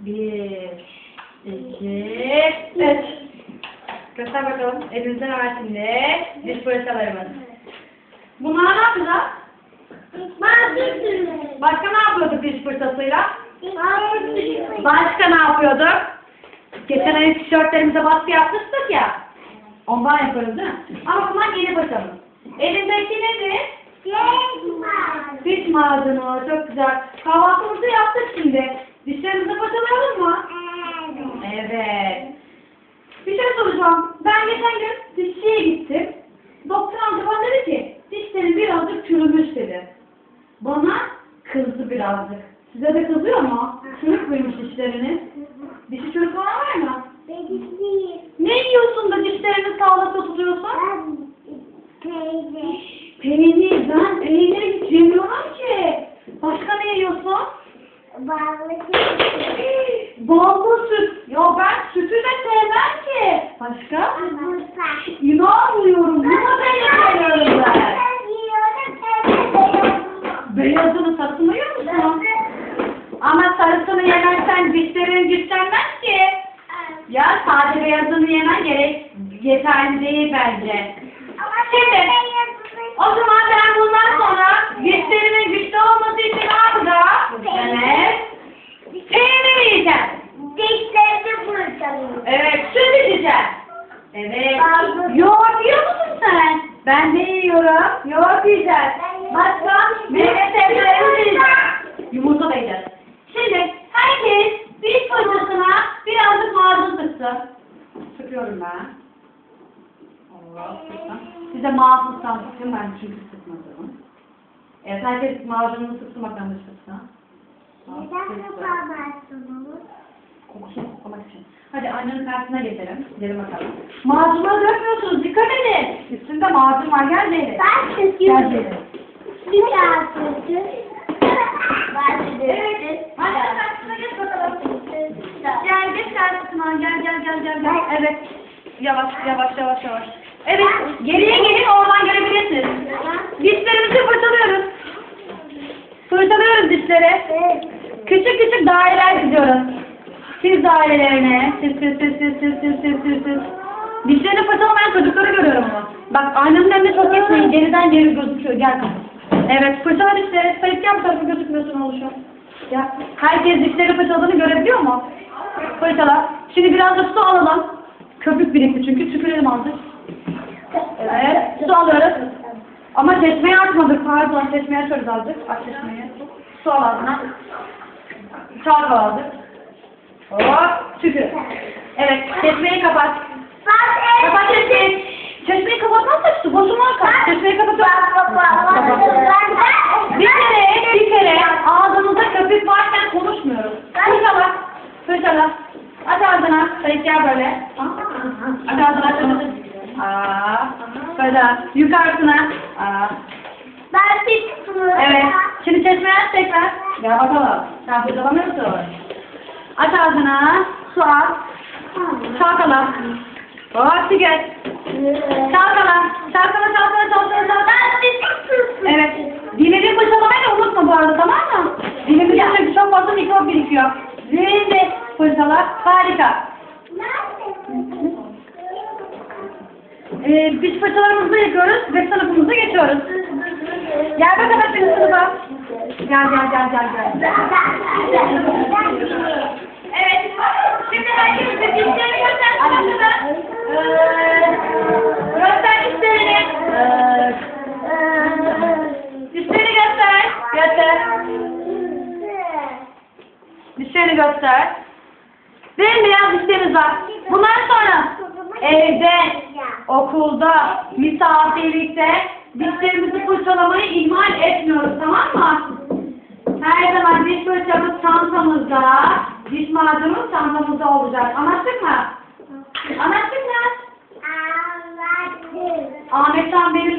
Bir, iki, üç. Göster bakalım. Elinizden var şimdi. Diş fırçalarımız. Bunlar ne yapacağız? Başka ne yapıyorduk diş fırçasıyla? Başka ne yapıyorduk? Geçen ay tişörtlerimize baskı yapmıştık ya. Ondan yaparız değil mi? Ama bunlar yeni fırçamız. Elindeki nedir? Diş macunu. Çok güzel. Kahvaltımızı yaptık şimdi. Dişlerimizi fırçalayalım mı? Evet. Bir şey soracağım. Ben geçen gün dişçiye gittim. Doktor amca bana dedi ki dişlerim birazcık çürümüş dedi. Bana kızdı birazcık. Size de kızıyor mu? Çürük müymüş dişleriniz? Dişi çürük olan var mı? Ne yiyorsun da dişlerini sağlıklı tutuyorsun? Peynir. Ben peyniri hiç yemiyorum ki. Başka ne yiyorsun? Ballı süt. Ya ben sütü de sevmem ki. Başka? İnanmıyorum. Buna beğeniyorum ben. Beyazını satmıyor musun? Ama sarısını yemezsen dişlerin güçlenmez ki. Ya sade beyazını yemen gerek. Yeterli değil bence. Evet. Yoğurt yiyor musun sen? Ben de yiyorum. Yoğurt yiyeceğiz. Başka? Meyve sebzelerimizi yiyeceğiz. Yumurta da yiyeceğiz. Şimdi herkes diş fırçasına birazcık macun sıksın. Sıkıyorum ben. Allah sıksın. Size mahsustan sıkın ben çünkü sıkmadım. Evet herkes macununu sıksın bakalım dış fırçasına. Kokusunu koklamak için. Hadi annenin karşısına geçelim. Gidelim bakalım. Macunları dökmüyorsunuz. Dikkat edin. Üstünde macun var. Gel Zeynep. Gel Zeynep. Evet. Annenin karşısına geç bakalım. Gel geç karşısına. Gel gel gel gel. gel. Evet. Yavaş yavaş yavaş yavaş. Evet. Geriye gelin oradan görebilirsiniz. Dişlerimizi fırçalıyoruz. Fırçalıyoruz dişleri. Küçük küçük daireler çiziyoruz. Siz dairelerine. Siz siz siz siz siz siz siz siz siz. Dişlerini fırçalamayan çocukları görüyorum ama. Bak aynanın önüne çok geçmeyin. Geriden geri gözüküyor. Gel kızım. Evet fırçala dişleri. Sayıp yan tarafı gözükmüyorsun oluşum. Ya herkes dişleri fırçaladığını görebiliyor mu? Fırçala. Şimdi biraz da su alalım. Köpük birikti çünkü tükürelim azıcık. Evet. Su alıyoruz. Ama çeşmeyi açmadık. Pardon çeşmeyi açıyoruz azıcık. Aç çeşmeyi. Su al ağzına. Çalk aldık. Hop. Tükür. Evet. Çeşmeyi kapat. Kapat çeşmeyi. Çeşmeyi kapatmazsak su boşuna akar. Çeşmeyi kapatıyorum. Bir kere, bir kere ağzımızda köpük varken konuşmuyoruz. Fırçala. Fırçala. Aç ağzına. Sayık gel böyle. Aç ağzına aç ağzına. Aa. Böyle. Yukarısına. Aa. Evet. Şimdi çeşmeyi aç tekrar. Gel bakalım. Sen fırçalamıyorsun. Ağzına. Su al. Çalkala. Hop gel. Çalkala. Çalkala çalkala çalkala çalkala. Evet. Dilini fırçalamayı da unutma bu arada tamam mı? Dilimizde çünkü çok fazla mikrop birikiyor. Dilini fırçala. Harika. Ee, diş fırçalarımızı yıkıyoruz ve sınıfımıza geçiyoruz. Gel bakalım senin sınıfa. Gel gel gel gel gel. Evet. Şimdi herkes de dişlerini göstersin bakalım. Ee, göster dişlerini. Ee, dişlerini göster. Göster. Dişlerini göster. Bembeyaz dişlerimiz var. Bundan sonra evde, okulda, misafirlikte dişlerimizi fırçalamayı ihmal etmiyoruz tamam mı? Her zaman diş fırçamız çantamızda, Diş macunu çantamızda olacak. Anlattık mı? Anlattık mı? Anlattık. Ahmet'ten beri